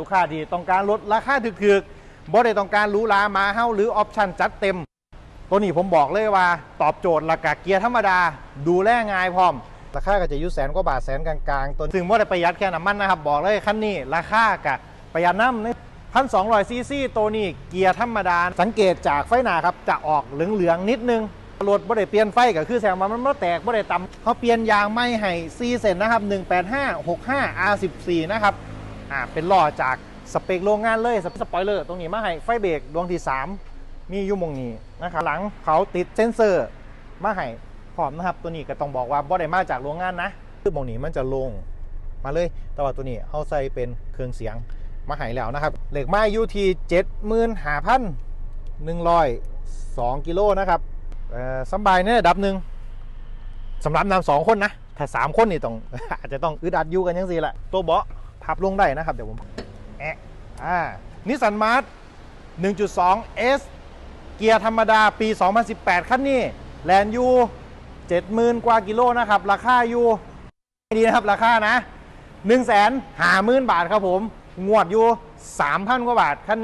ลูกค้าที่ต้องการลดราคาถึกๆบ่ได้ต้องการรูหรามาเฮ้าหรือออปชันจัดเต็ม ตัวนี้ผมบอกเลยว่า ตอบโจทย์ราคาเกียร์ธรรมดา ดูแลง่ายพร้อม ราคาก็จะยู่แสนกว่าบาทแสนกลางๆตัวซึ่งว่าได้ประหยัดแค่น้ำมันนะครับ บอกเลยคันนี้ราคากะประหยัดน้ำในพันสองร้อยซีซีตัวนี้เกียร์ธรรมดา สังเกตจากไฟหน้าครับจะออกเหลืองๆนิดนึงรถบ่ได้เปลี่ยนไฟก็คือแสดงว่ามันบ่แตกบ่ได้ต่ำเขาเปลี่ยนยางไม่ให้4เซนนะครับ 18565 R14 นะครับ อ่าเป็นล้อจากสเปคโรงงานเลยสปอยเลอร์ตรงนี้มาให้ไฟเบรกดวงที่ 3 มีอยู่มงนี้นะครับหลังเขาติดเซนเซอร์มาให้พร้อมนะครับ ตัวนี้ก็ต้องบอกว่าบ่ได้มาจากโรงงานนะคือมงนี้มันจะลงมาเลยแต่ว่าตัวนี้เขาใส่เป็นเครื่องเสียงมาให้แล้วนะครับ เหล็กไม้ยูที่75,102กิโลนะครับเออสบายในระดับหนึ่งสำหรับนำสองคนนะ ถ้าสามคนนี่ต้องอาจจะต้องอึดอัดอยู่กันยังสิแหละตัวเบาะ พับลงได้นะครับ เดี๋ยวผมแอะอ่านิสสันมาร์ท1.2 S เกียร์ธรรมดาปี 2018 คันนี้แลนยู70,000 กว่ากิโลนะครับ ราคาอยู่ดีนะครับ ราคานะ 1 5 0 0 0 0 บาทครับผม งวดอยู่ 3,000 กว่าบาทคันนี้